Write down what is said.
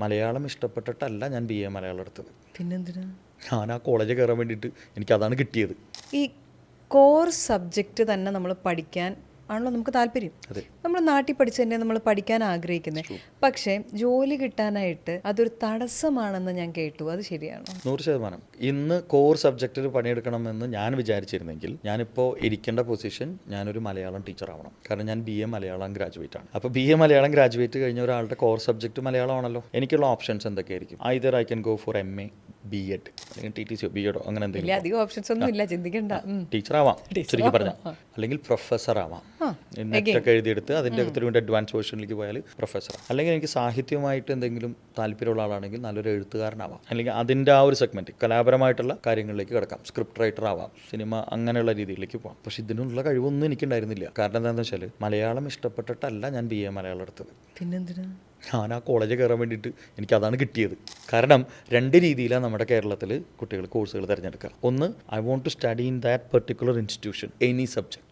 മലയാളം ഇഷ്ടപ്പെട്ടിട്ടല്ല ഞാൻ B A Malayalam എടുത്തത്. പിന്നെന്തിനാ? ഞാൻ ആ കോളേജിൽ കയറാൻ വേണ്ടിയിട്ട് എനിക്കതാണ് കിട്ടിയത്. ഈ കോർ സബ്ജക്റ്റ് തന്നെ നമ്മൾ പഠിക്കാൻ ആണല്ലോ നമുക്ക് താല്പര്യം. നമ്മൾ നാട്ടിൽ പഠിച്ചു തന്നെ നമ്മൾ പഠിക്കാൻ ആഗ്രഹിക്കുന്നത് പക്ഷേ ജോലി കിട്ടാനായിട്ട് അതൊരു തടസ്സമാണെന്ന് ഞാൻ കേട്ടു. അത് ശരിയാണോ? നൂറ് ശതമാനം. ഇന്ന് കോർ സബ്ജക്റ്റിൽ പണിയെടുക്കണമെന്ന് ഞാൻ വിചാരിച്ചിരുന്നെങ്കിൽ ഞാനിപ്പോൾ ഇരിക്കേണ്ട പൊസിഷൻ ഞാനൊരു മലയാളം ടീച്ചർ ആവണം. കാരണം ഞാൻ ബി എ മലയാളം ഗ്രാജുവേറ്റ് ആണ്. അപ്പോൾ ബി എ മലയാളം ഗ്രാജുവേറ്റ് കഴിഞ്ഞ ഒരാളുടെ കോർ സബ്ജക്റ്റ് മലയാളമാണല്ലോ. എനിക്കുള്ള ഓപ്ഷൻസ് എന്തൊക്കെയായിരിക്കും? Either I can go for M A B Ed അല്ലെങ്കിൽ ടി ടി സി ബി എഡോ അങ്ങനെ എന്തെങ്കിലും അധികം ഓപ്ഷൻസ് ഒന്നും ഇല്ല ചിന്തിക്കണ്ട. ടീച്ചർ ആവാം ശരിക്കും പറഞ്ഞാൽ അല്ലെങ്കിൽ പ്രൊഫസർ ആവാം. നെറ്റൊക്കെ എഴുതിയെടുത്ത് അതിന്റെ ഒത്തിരി വേണ്ടി അഡ്വാൻസ് വേർഷനിലേക്ക് പോയാൽ പ്രൊഫസർ അല്ലെങ്കിൽ എനിക്ക് സാഹിത്യമായിട്ട് എന്തെങ്കിലും താല്പര്യമുള്ള ആളാണെങ്കിൽ നല്ലൊരു എഴുത്തുകാരനാവാം. അല്ലെങ്കിൽ അതിന്റെ ആ ഒരു സെഗ്മെന്റ് കലാപരമായിട്ടുള്ള കാര്യങ്ങളിലേക്ക് കിടക്കാം. സ്ക്രിപ്റ്റ് റൈറ്റർ ആവാം സിനിമ അങ്ങനെയുള്ള രീതിയിലേക്ക് പോകാം പക്ഷെ ഇതിനുള്ള കഴിവൊന്നും എനിക്കുണ്ടായിരുന്നില്ല. കാരണം എന്താണെന്ന് വെച്ചാൽ മലയാളം ഇഷ്ടപ്പെട്ടിട്ടല്ല ഞാൻ ബി എ മലയാളം എടുത്തത്. പിന്നെന്തിനാ? ഞാൻ ആ കോളേജിൽ കയറാൻ വേണ്ടിയിട്ട് എനിക്കതാണ് കിട്ടിയത്. കാരണം രണ്ട് രീതിയിലാണ് നമ്മുടെ കേരളത്തിൽ കുട്ടികൾ കോഴ്സുകൾ തിരഞ്ഞെടുക്കുക. ഒന്ന് I want to study in that particular institution any subject